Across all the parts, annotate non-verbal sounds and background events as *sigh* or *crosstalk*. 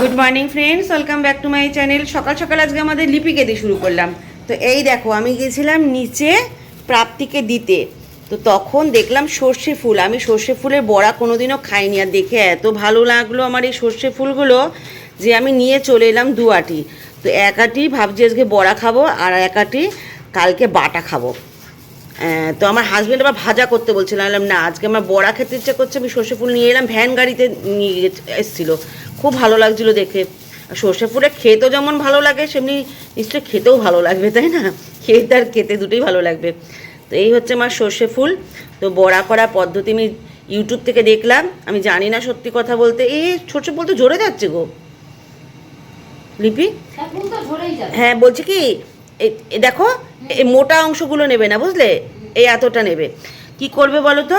Good morning friends welcome back to my channel সকাল সকাল আজকে আমাদের লিপিকে দিয়ে শুরু করলাম। তো এই দেখো, আমি গেছিলাম নিচে প্রাপ্তিকে দিতে। তো তখন দেখলাম সর্ষে ফুল। আমি সর্ষে ফুলের বড়া কোনোদিনও খাইনি। আর দেখে এত ভালো লাগল আমার এই সর্ষে ফুলগুলো যে আমি নিয়ে চলে এলাম দু আটি। তো এক আটি ভাবছি আজকে বড়া খাব আর এক আটি কালকে বাটা খাব। তো আমার হাজব্যান্ড আবার ভাজা করতে বলছিলাম বললাম না আজকে আমার বড়া খেতে ইচ্ছে করছে আমি সর্ষে ফুল নিয়ে এলাম ভ্যান গাড়িতে নিয়ে এসেছিল। খুব ভালো লাগছিল দেখে। আর সর্ষে ফুলে খেতেও যেমন ভালো লাগে সেমনি নিশ্চয়ই খেতেও ভালো লাগবে তাই না? খেতে আর খেতে দুটোই ভালো লাগবে। তো এই হচ্ছে আমার সর্ষে ফুল। তো বড়া করা পদ্ধতি আমি ইউটিউব থেকে দেখলাম। আমি জানি না সত্যি কথা বলতে। এই সর্ষে ফুল তো জোরে যাচ্ছে গো। লিপি? যাবে হ্যাঁ বলছি কি দেখো এই মোটা অংশগুলো নেবে না, বুঝলে? এই এতটা নেবে। কি করবে বলো তো?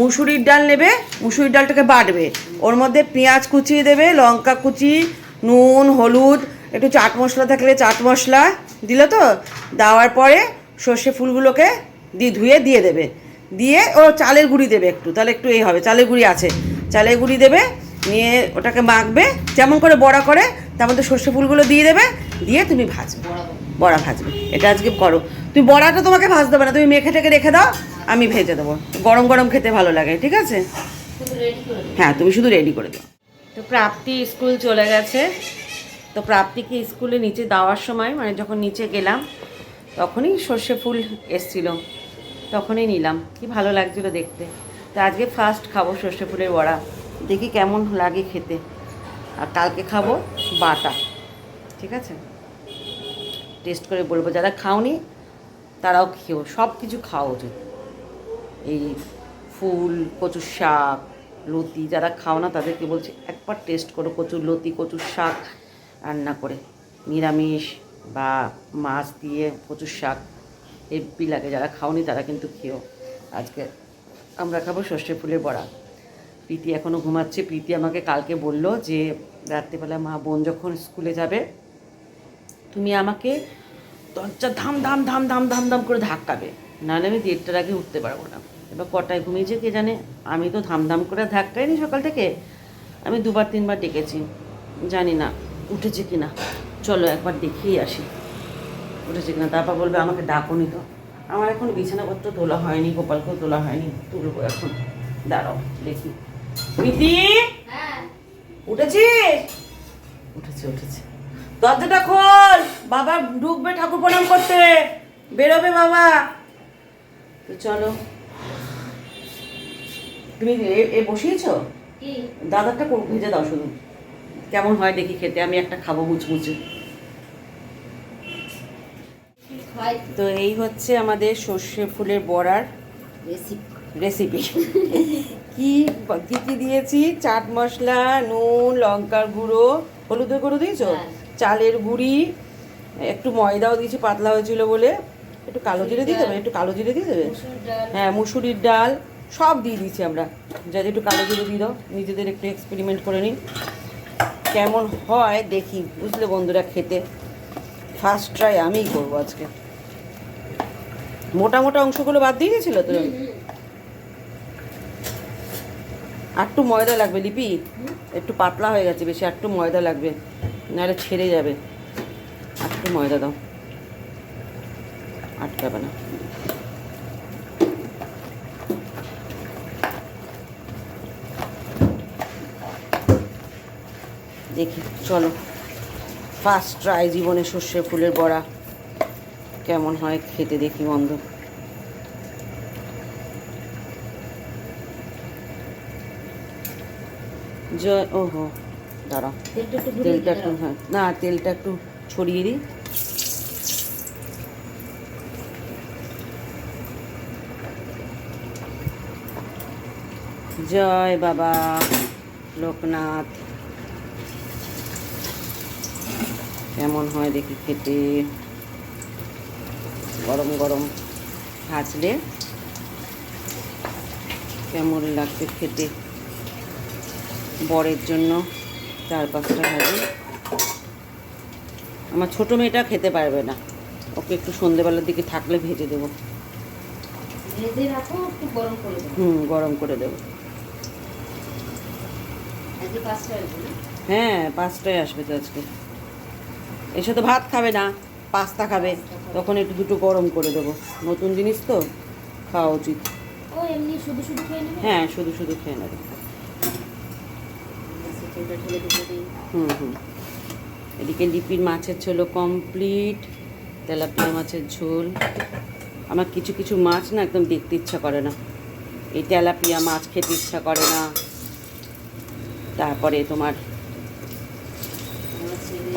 মুসুরির ডাল নেবে, মুসুরির ডালটাকে বাটবে। ওর মধ্যে পেঁয়াজ কুচিয়ে দেবে, লঙ্কা কুচি, নুন, হলুদ, একটু চাট মশলা থাকলে চাট মশলা দিলে তো? দেওয়ার পরে সর্ষে ফুলগুলোকে দিয়ে ধুয়ে দিয়ে দেবে। দিয়ে ও চালের গুঁড়ি দেবে একটু, তাহলে একটু এই হবে, চালের গুঁড়ি আছে। চালের গুঁড়ি দেবে, নিয়ে ওটাকে মাখবে, যেমন করে বড়া করে, তার মধ্যে সর্ষে ফুলগুলো দিয়ে দেবে, দিয়ে তুমি ভাজবে। বড়া ভাজবে। এটা আজকে করো তুমি বড়াটা তোমাকে ভাজতে হবে না, তুমি মেখে টেকে রেখে দাও, আমি ভেজে দেবো। গরম গরম খেতে ভালো লাগে, ঠিক আছে। হ্যাঁ তুমি শুধু রেডি করে দাও। তো প্রাপ্তি স্কুল চলে গেছে। তো প্রাপ্তিকে স্কুলে নিচে দেওয়ার সময় মানে যখন নিচে গেলাম, তখনই সর্ষে ফুল এসছিল। তখনই নিলাম। কি ভালো লাগছিল দেখতে। তো আজকে ফার্স্ট খাব সর্ষে ফুলের বড়া। দেখি কেমন লাগে খেতে। আর কালকে খাব বাটা, ঠিক আছে? টেস্ট করে বলব, যারা খাওনি তারাও খেও সব কিছু খাওয়া উচিত। এই ফুল, কচুর শাক, লতি, যারা খাও না তাদেরকে বলছি, একবার টেস্ট করো কচুর লতি, কচুর শাক রান্না করে। নিরামিষ বা মাছ দিয়ে কচুর শাক হেব্বি লাগে, যারা খাওনি তারা কিন্তু খেও আজকে আমরা খাব সর্ষে ফুলের বড়া। প্রীতি এখনও ঘুমাচ্ছে। প্রীতি আমাকে কালকে বলল যে, রাত্রিবেলা মা বোন যখন স্কুলে যাবে তুমি আমাকে দরজা ধাম ধাম ধাম ধাম ধাম ধাম করে ধাক্কাবে। নাহলে আমি দেড়টার আগে উঠতে পারব না। এবার কটায় ঘুমিয়েছে কে জানে? আমি তো ধাম ধাম করে ধাক্কাইনি সকাল থেকে। আমি দুবার তিনবার ডেকেছি। জানি না উঠেছে কি না চলো একবার দেখিয়ে আসি। উঠেছে কিনা? তারপর বলবে আমাকে ডাকুনি তো। আমার এখন বিছানাপত্র তোলা হয়নি গোপালকেও তোলা হয়নি। তুলবো এখন। দাঁড়াও দেখি। প্রীতি হ্যাঁ। উঠেছিস? উঠেছে উঠেছে। দরজাটা খোল। বাবা ঢুকবে ঠাকুর প্রণাম করতে। বেরোবে বাবা। তো চলো। তুমি এ- এ বসিয়েছো? দাদারটা কোন ভেজে দাও শুধু। কেমন হয় দেখি খেতে আমি একটা খাব মুচমুচে। তো এই হচ্ছে আমাদের সর্ষে ফুলের বড়ার রেসিপি রেসিপি কি কি কি দিয়েছি? চাট মশলা নুন লঙ্কার গুঁড়ো। হলুদের গুঁড়ো দিয়েছ? হ্যাঁ। চালের গুঁড়ি একটু ময়দাও দিয়েছি পাতলা হয়েছিল বলে। একটু কালো জিরে দিয়ে দেবে? একটু কালো জিরে দিয়ে দেবে? হ্যাঁ মুসুরির ডাল। সব দিয়ে দিয়েছি আমরা। যাতে একটু কালো জিরে দিয়ে দাও। নিজেদের একটু এক্সপেরিমেন্ট করে নিই কেমন হয় দেখি। বুঝলে বন্ধুরা খেতে। ফার্স্ট ট্রাই আমিই করব আজকে। মোটা মোটা অংশগুলো বাদ দিয়ে গেছিল তো আর একটু ময়দা লাগবে, লিপি। একটু পাতলা হয়ে গেছে বেশি, একটু ময়দা লাগবে। নাহলে ছেড়ে যাবে। একটু ময়দা দাও। আটকাবে না। দেখি, চলো। ফার্স্ট ট্রাই জীবনে সর্ষে ফুলের বড়া। কেমন হয় খেতে দেখি বন্ধ। জয় ওহো দাঁড়াও। তেলটা একটু তেলটা একটু হ্যাঁ না তেলটা একটু ছড়িয়ে দিই। জয় বাবা লোকনাথ। কেমন হয় দেখি খেতে। গরম গরম ভাজলে কেমন লাগবে খেতে? বরের জন্য চার পাঁচটা ভাজি। আমার ছোটো মেয়েটা খেতে পারবে না। ওকে একটু সন্ধেবেলার দিকে থাকলে ভেজে দেবো। ভেজে রাখো একটু গরম করে হুম গরম করে দেবো। হ্যাঁ পাঁচটায় আসবে তো আজকে। এসে তো ভাত খাবে না পাস্তা খাবে। তখন একটু দুটো গরম করে দেবো। নতুন জিনিস তো খাওয়া উচিত। হ্যাঁ শুধু শুধু খেয়ে নেবে। ঢেলে দিই। হুম হুম। এদিকে লিপির মাছের ঝোল কমপ্লিট তেলাপিয়া মাছের ঝোল। আমার কিছু কিছু মাছ না একদম দেখতে ইচ্ছা করে না। এই তেলাপিয়া মাছ খেতে ইচ্ছা করে না। তারপরে তোমার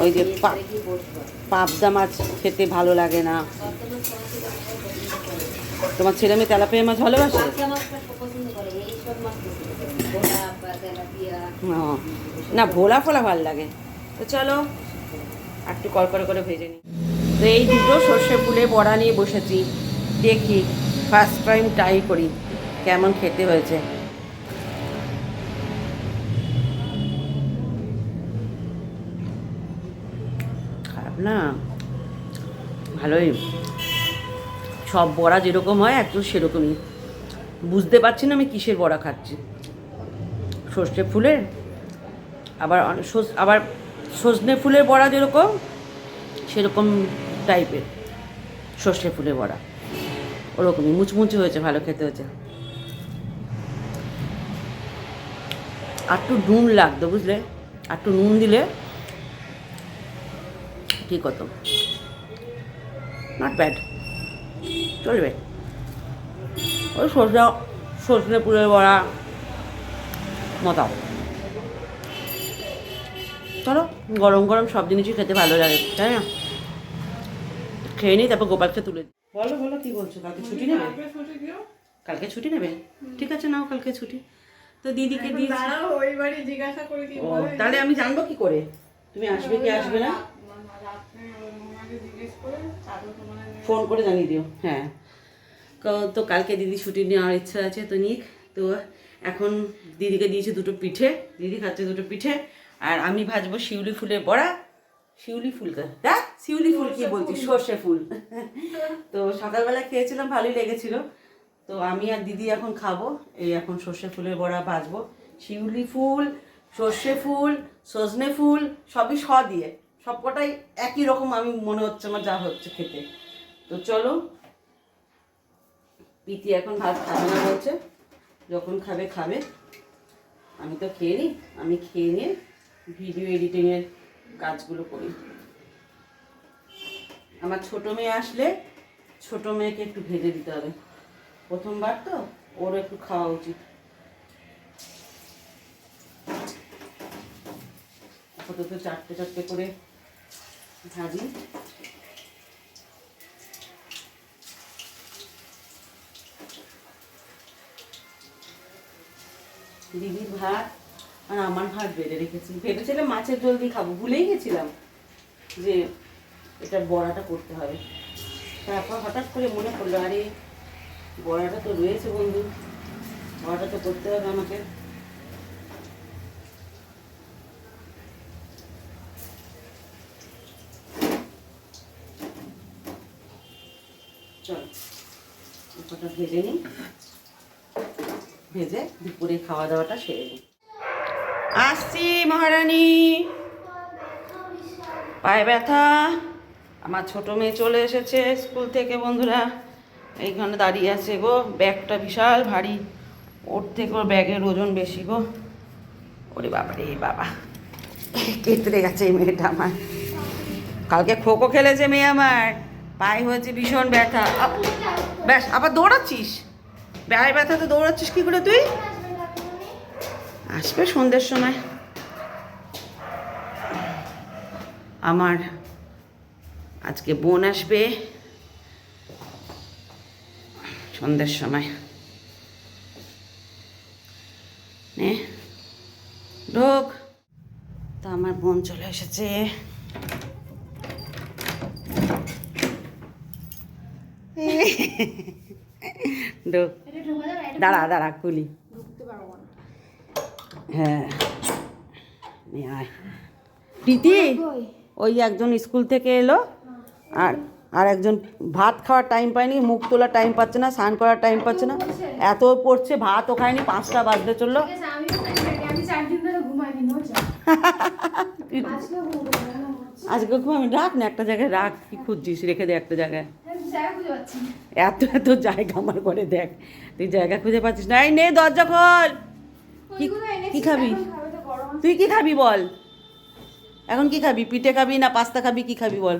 ওই যে পাবদা মাছ খেতে ভালো লাগে না। তোমার ছেলে মেয়ে তেলাপিয়া মাছ ভালোবাসে? না, ভোলা ফোলা ভালো লাগে। তো চলো, একটু কল করে করে ভেজে নিই। তো এই দুটো সর্ষে ফুলে বড়া নিয়ে বসেছি। দেখি ফার্স্ট টাইম ট্রাই করি, কেমন খেতে হয়েছে। খারাপ না? ভালোই। সব বড়া যেরকম হয়, একদম সেরকমই। বুঝতে পারছি না আমি কিসের বড়া খাচ্ছি। সর্ষে ফুলের, আবার আবার সজনে ফুলের বড়া যেরকম, সেরকম টাইপের সর্ষে ফুলের বড়া। ওরকমই, মুচমুচে হয়েছে, ভালো খেতে হয়েছে। একটু নুন লাগতো, বুঝলে? একটু নুন দিলে ঠিক হতো। নট ব্যাড চলবে। ওই সর্ষে, সজনে ফুলের বড়া মতাও চলো গরম গরম সব জিনিসই খেতে ভালো লাগে তাই না? খেয়ে নিই তারপর গোপালকে তুলে। বলো বলো কি বলছো? কালকে ছুটি নেবে? কালকে ছুটি নেবে? ঠিক আছে নাও কালকে ছুটি। তো দিদিকে বাড়ি জিজ্ঞাসা করে ও তাহলে আমি জানব কি করে? তুমি আসবে কি আসবে না? ফোন করে জানিয়ে দিও হ্যাঁ। তো কালকে দিদি ছুটি নেওয়ার ইচ্ছা আছে তো নিক। তো এখন দিদিকে দিয়েছি দুটো পিঠে, দিদি খাচ্ছে দুটো পিঠে, আর আমি ভাজবো শিউলি ফুলের বড়া, শিউলি ফুল কা- দেখ, শিউলি ফুল কি বলছি সর্ষে ফুল। তো সকালবেলা খেয়েছিলাম, ভালোই লেগেছিল। তো আমি আর দিদি এখন খাব, এই এখন সর্ষে ফুলের বড়া ভাজবো। শিউলি ফুল, সর্ষে ফুল, সজনে ফুল, সবই স দিয়ে, সবকটাই একই রকম আমি, মনে হচ্ছে আমার যা হচ্ছে খেতে। তো চলো, প্রীতি এখন ভাত খাবে না যখন খাবে খাবে। আমি তো খেয়ে নিই আমি খেয়ে নিয়ে ভিডিও এডিটিংয়ের কাজগুলো করি। আমার ছোট মেয়ে আসলে ছোট মেয়েকে একটু ভেজে দিতে হবে। প্রথমবার তো, ওর একটু খাওয়া উচিত। আপাতত চারটে চারটে করে ভাজি। দিদির ভাত আর আমার ভাত বেড়ে রেখেছি। ভেবেছিলাম মাছের জল দিয়ে খাব, ভুলেই গেছিলাম যে এটা বড়াটা করতে হবে। তারপর হঠাৎ করে মনে পড়ল, আরে বড়াটা তো রয়েছে বন্ধু, বড়াটা তো করতে হবে আমাকে। চল ওটা ভেজে নিই। ভেজে দুপুরে খাওয়া দাওয়াটা সেরে নিই। আসছি মহারানী। পায়ে ব্যথা। আমার ছোট মেয়ে চলে এসেছে স্কুল থেকে, বন্ধুরা। এইখানে দাঁড়িয়ে আছে গো। ব্যাগটা বিশাল ভারী। ওর থেকে ওর ব্যাগের ওজন বেশি গো। ওরে বাবা রে বাবা। কেতরে গেছে এই মেয়েটা আমার। কালকে খোখো খেলেছে মেয়ে আমার। পায়ে হয়েছে ভীষণ ব্যথা। ব্যাস, আবার দৌড়াচ্ছিস? পায়ে ব্যথাতে দৌড়াচ্ছিস কি করে তুই? আসবে সন্ধ্যের সময়। আমার আজকে বোন আসবে। সন্ধ্যের সময়। নে ঢোক। তো আমার বোন চলে এসেছে। *laughs* ঢোক। *laughs* দাঁড়া দাঁড়া কুলি হ্যাঁ। প্রীতি ওই একজন স্কুল থেকে এলো আর আর একজন ভাত খাওয়ার টাইম পায়নি মুখ তোলার টাইম পাচ্ছে না স্নান করার টাইম পাচ্ছে না। এত পড়ছে ভাতও খায়নি পাঁচটা বাজতে চলল। *laughs* আজকে আমি রাখ না একটা জায়গায় রাখ কি খুঁজছিস রেখে দে একটা জায়গায়। এত এত জায়গা আমার ঘরে দেখ। তুই জায়গা খুঁজে পাচ্ছিস না। এই নে দরজা খোল। কি খাবি। তুই কি খাবি বল? এখন কি খাবি? পিঠে খাবি না পাস্তা খাবি? কি খাবি বল?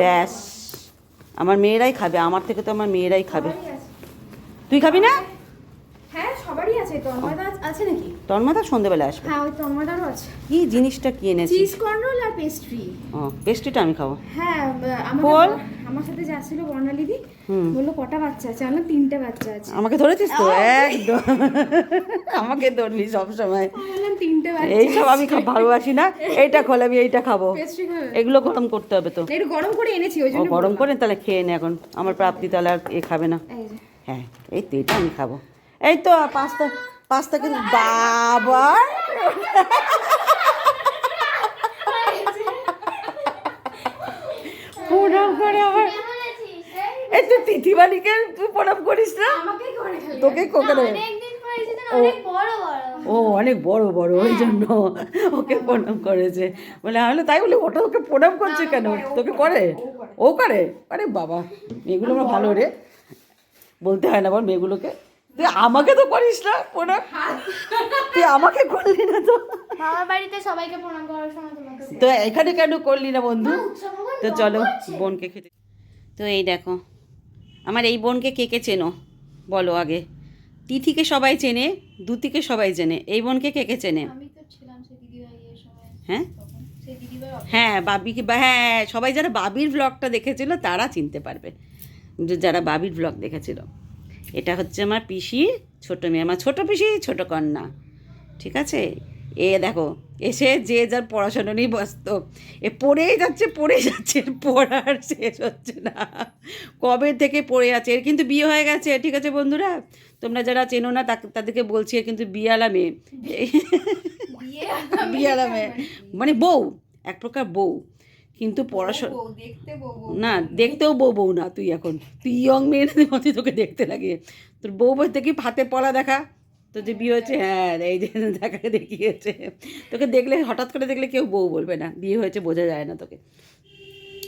ব্যাস। আমার মেয়েরাই খাবে আমার থেকে তো আমার মেয়েরাই খাবে। তুই খাবি না? সবারই আছে তন্ময়দা আছে নাকি? মাথা সন্ধেবেলা আসবে। হ্যাঁ ওই তন্ময়দারও আছে। কি জিনিসটা কি এনেছিস? চিজ কন্ট্রোল আর পেস্ট্রি ও পেস্ট্রিটা আমি খাব। হ্যাঁ বল। আমার সাথে যে আসছিল বর্ণালিদি হুম। বলল কটা বাচ্চা আছে? আমার তিনটে বাচ্চা আছে। আমাকে ধরেছিস তো? একদম। *laughs* আমাকে ধরবি সবসময়। আমি বললাম তিনটে বাচ্চা এইসব আমি খুব ভালোবাসি না। এইটা খোল আমি এইটা খাব। এগুলো গরম করতে হবে তো। একটু গরম করে এনেছি ওই জন্য গরম করে তাহলে খেয়ে নে এখন। আমার প্রাপ্তি তাহলে আর এ খাবে না। হ্যাঁ এই তো এটা আমি খাব। এই তো পাস্তা পাস্তা কিন্তু বাবা প্রণাম করে আবার এই তো তিথিবালিকে তুই প্রণাম করিস না? তোকে কোকারে ও ও অনেক বড় বড় ওই জন্য ওকে প্রণাম করেছে। বলে হলো তাই বলে ওটা ওকে প্রণাম করছে কেন? তোকে করে ও করে। আরে বাবা মেয়েগুলো আমার ভালো রে। বলতে হয় না বল মেয়েগুলোকে। তুই আমাকে তো করিস না প্রণাম তুই আমাকে করলি না তো। মামার বাড়িতে সবাইকে প্রণাম করার সময় তোমাকে তো এখানে কেন করলি না বন্ধু? তো চলো বোনকে খেতে। তো এই দেখো আমার এই বোনকে কে কে চেনো? বলো আগে। তিথিকে সবাই চেনে দুতিকে সবাই চেনে। এই বোনকে কে কে চেনে? হ্যাঁ? হ্যাঁ বাবিকে হ্যাঁ সবাই যারা বাবির ব্লগটা দেখেছিল তারা চিনতে পারবে। যে যারা বাবির ব্লগ দেখেছিল। এটা হচ্ছে আমার পিসি ছোট মেয়ে আমার ছোট পিসি ছোট কন্যা ঠিক আছে? এ দেখো এসে যে যার পড়াশোনা নিয়ে ব্যস্ত এ পড়েই যাচ্ছে পড়ে যাচ্ছে পড়ার শেষ হচ্ছে না। কবে থেকে পড়ে আছে? এর কিন্তু বিয়ে হয়ে গেছে ঠিক আছে বন্ধুরা? তোমরা যারা চেনো না তাকে তাদেরকে বলছি এর কিন্তু বিয়ালা মেয়ে। বিয়ালা মেয়ে। মানে বউ এক প্রকার বউ। কিন্তু পড়াশোনা না দেখতেও বউ বউ না তুই এখন। তুই ইয়ং মেয়ের মতোই তোকে দেখতে লাগে। তোর বউ বলতে কি হাতে পড়া দেখা। তো যে বিয়ে হয়েছে হ্যাঁ এই যে দেখা দেখিয়েছে। তোকে দেখলে হঠাৎ করে দেখলে কেউ বউ বলবে না। বিয়ে হয়েছে বোঝা যায় না তোকে।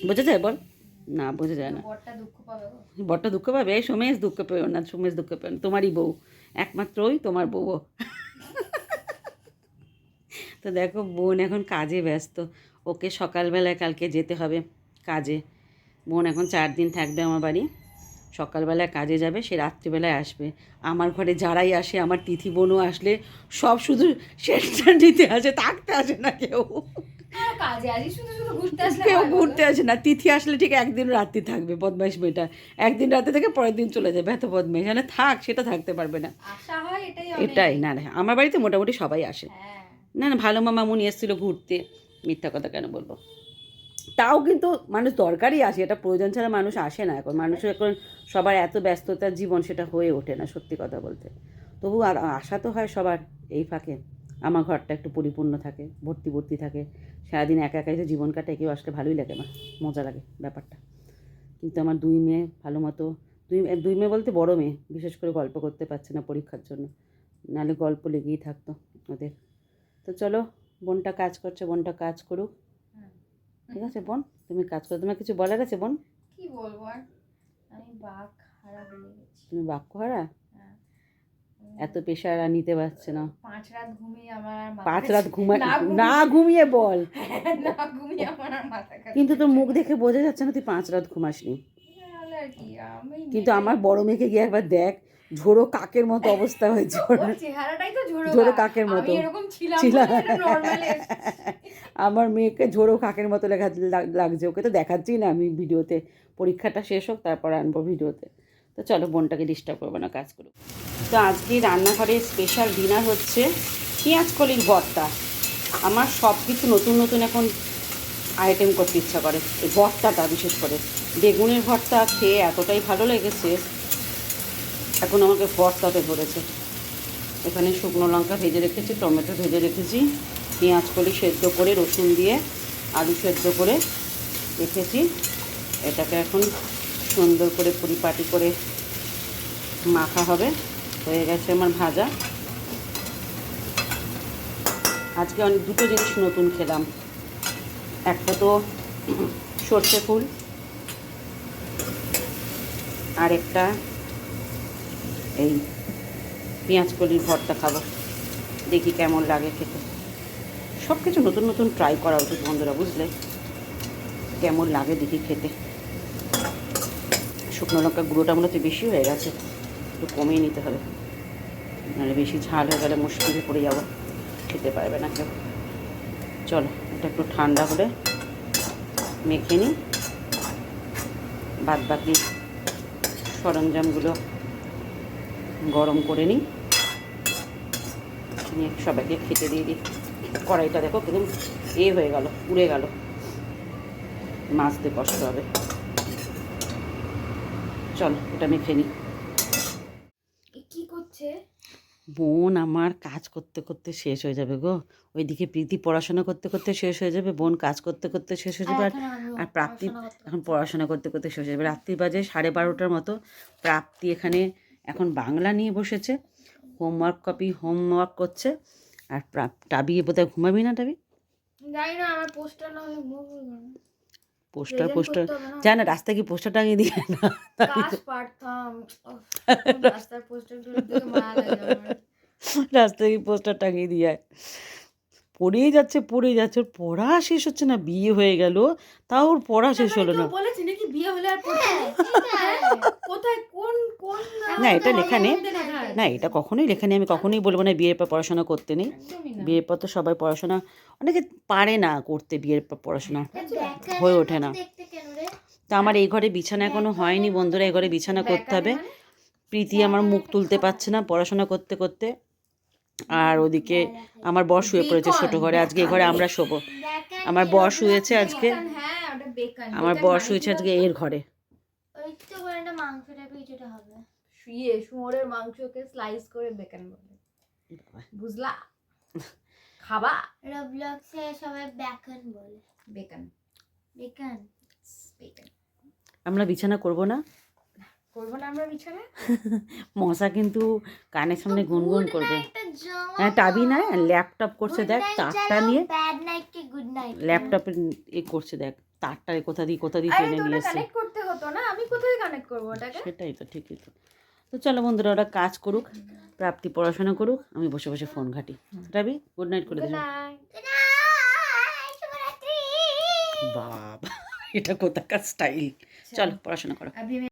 বোঝা যায় বল? না বোঝা যায় না। বরটা দুঃখ পাবে গো। দুঃখ পাবে? এই সোমেশ দুঃখ পেও না সোমেশ দুঃখ পেও না। তোমারই বউ। একমাত্রই তোমার বউ। তো দেখো বোন এখন কাজে ব্যস্ত। ওকে সকালবেলায় কালকে যেতে হবে কাজে। বোন এখন চার দিন থাকবে আমার বাড়ি। সকালবেলায় কাজে যাবে সে রাত্রিবেলায় আসবে। আমার ঘরে যারাই আসে আমার তিথি বোনও আসলে সব শুধু শেল্টার নিতে আসে থাকতে আসে না কেউ। আসলে কেউ ঘুরতে আসে না। তিথি আসলে ঠিক একদিন রাত্রি থাকবে বদমাইশ মেয়েটা। একদিন রাতে থেকে পরের দিন চলে যাবে এত বদমাইশ। মানে থাক সেটা থাকতে পারবে না। এটাই না না আমার বাড়িতে মোটামুটি সবাই আসে। হ্যাঁ। না না ভালো মামা মুনি এসেছিল ঘুরতে। মিথ্যা কথা কেন বলব? তাও কিন্তু মানুষ দরকারই আসে এটা প্রয়োজন ছাড়া মানুষ আসে না এখন। মানুষ এখন সবার এত ব্যস্ততার জীবন সেটা হয়ে ওঠে না সত্যি কথা বলতে। তবু আর আশা তো হয় সবার এই ফাঁকে। আমার ঘরটা একটু পরিপূর্ণ থাকে, ভর্তি ভর্তি থাকে। সারাদিন একা একাই যে জীবন কাটায় কেউ আসলে ভালোই লাগে আমার মজা লাগে ব্যাপারটা। কিন্তু আমার দুই মেয়ে ভালো মতো, দুই দুই মেয়ে বলতে বড় মেয়ে, বিশেষ করে গল্প করতে পারছে না পরীক্ষার জন্য। নাহলে গল্প লেগেই থাকতো ওদের। তো চলো বোনটা কাজ করছে বোনটা কাজ করুক। ঠিক আছে বোন তুমি কাজ করো। তোমার কিছু বলার আছে বোন? কি বলব আর? আমি বাঘ হারা হয়ে গেছি। তুমি বাক্য হারা? হ্যাঁ। এত পেশার আর নিতে পারছে না। পাঁচ রাত ঘুমিয়ে আমার পাঁচ রাত ঘুমায় না ঘুমিয়ে- বল। *laughs* না ঘুমিয়ে আমার মাথা কিন্তু তোর মুখ দেখে বোঝা যাচ্ছে না তুই পাঁচ রাত ঘুমাসনি। কিন্তু আমার বড় মেয়েকে গিয়ে একবার দেখ। ঝোড়ো কাকের মতো অবস্থা হয়েছে চেহারাটাই তো ঝোড়ো কাকের মতো। ছিলাম। *laughs* আমার মেয়েকে ঝোড়ো কাকের মতো লেখা লাগ- লাগছে। ওকে তো দেখাচ্ছি না আমি ভিডিওতে। পরীক্ষাটা শেষ হোক তারপর আনব ভিডিওতে। তো চলো বোনটাকে ডিস্টার্ব করব না কাজ করুক। তো আজকে রান্নাঘরে স্পেশাল ডিনার হচ্ছে পেঁয়াজ কলির ভর্তা। আমার সব কিছু নতুন নতুন এখন আইটেম করতে ইচ্ছা করে। এই ভর্তাটা বিশেষ করে। বেগুনের ভর্তা খেয়ে এতটাই ভালো লেগেছে। এখন আমাকে ভর্তাতে ধরেছে। এখানে শুকনো লঙ্কা ভেজে রেখেছি, টমেটো ভেজে রেখেছি, পেঁয়াজ কলি সেদ্ধ করে, রসুন দিয়ে আলু সেদ্ধ করে রেখেছি। এটাকে এখন সুন্দর করে পরিপাটি করে মাখা হবে। হয়ে গেছে আমার ভাজা। আজকে অনেক দুটো জিনিস নতুন খেলাম। একটা তো সর্ষে ফুল, আর একটা এই পেঁয়াজ কলির ভর্তা খাব দেখি কেমন লাগে খেতে। সব কিছু নতুন নতুন ট্রাই করা উচিত বন্ধুরা, বুঝলে? কেমন লাগে দেখি খেতে। শুকনো লঙ্কা গুঁড়োটা মনে হচ্ছে বেশি হয়ে গেছে, একটু কমিয়ে নিতে হবে। নাহলে বেশি ঝাল হয়ে গেলে মুশকিলে পড়ে যাব, খেতে পারবে না কেউ। চলো, এটা একটু ঠান্ডা হলে মেখে নিই। বাদ বাকি সরঞ্জামগুলো গরম করে নিই। নিয়ে সবাইকে খেতে দিয়ে দিই। কড়াইটা দেখো একদম এ হয়ে গেল উড়ে গেল। মাছতে কষ্ট হবে। চলো এটা মেখে নিই। কি করছে? বোন আমার কাজ করতে করতে শেষ হয়ে যাবে গো। ওইদিকে প্রীতি পড়াশোনা করতে করতে শেষ হয়ে যাবে বোন কাজ করতে করতে শেষ হয়ে যাবে আর আর প্রাপ্তি এখন পড়াশোনা করতে করতে শেষ হয়ে যাবে। রাত্রি বাজে সাড়ে বারোটার মতো। প্রাপ্তি এখানে এখন বাংলা নিয়ে বসেছে। হোমওয়ার্ক কপি হোমওয়ার্ক করছে। আর টাবি বোধহয় ঘুমাবি না টাবি? জানি না আমার পোস্টার না হলে পোস্টার পোস্টার না। জানা রাস্তায় কি পোস্টার টাঙিয়ে দিয়ে না? রাস্তায় কি পোস্টার টাঙিয়ে দিয়ে। পড়েই যাচ্ছে পড়েই যাচ্ছে। ওর পড়া শেষ হচ্ছে না বিয়ে হয়ে গেল। তাও ওর পড়া শেষ হলো না। কেউ নাকি বিয়ে হলে আর কোথায় কোন কোন না, এটা লেখা নেই। না এটা কখনোই লেখা নেই আমি কখনোই বলব না বিয়ের পর পড়াশোনা করতে নেই। বিয়ের পর তো সবাই পড়াশোনা অনেকে পারে না করতে বিয়ের পর পড়াশোনা। হয়ে ওঠে না। দেখতে কেন রে? তা আমার এই ঘরে বিছানা এখনও হয়নি বন্ধুরা এই ঘরে বিছানা করতে হবে। প্রীতি আমার মুখ তুলতে পারছে না পড়াশোনা করতে করতে। আর ওদিকে আমার বর শুয়ে পড়েছে ছোট ঘরে। আজকে এই ঘরে আমরা শোবো। আমার বর শুয়েছে আজকে। হ্যাঁ ওটা বেকান আমার বর শুয়েছে আজকে এর ঘরে। শুয়ে শুয়োরের মাংসকে স্লাইস করে বেকান বলে। বুঝলা? খাবা? রবলক্সে সবাই ব্যাকন বলে। বেকান বেকন বেকান আমরা বিছানা করব না করব না আমরা বিছানা *laughs* মশা কিন্তু কানের সামনে গুনগুন করবে। হ্যাঁ টাবি না ল্যাপটপ করছে দেখ তারটা নিয়ে। ল্যাপটপ এ করছে দেখ তারটা কোথা দিয়ে কোথা দিয়ে টেনে নিয়ে এসে সেটাই তো ঠিকই তো। তো চলো বন্ধুরা ওরা কাজ করুক প্রাপ্তি পড়াশোনা করুক আমি বসে বসে ফোন ঘাটি। রাবি গুড নাইট করে দিলাম। বাবা এটা কোথাকার স্টাইল চলো পড়াশোনা করো।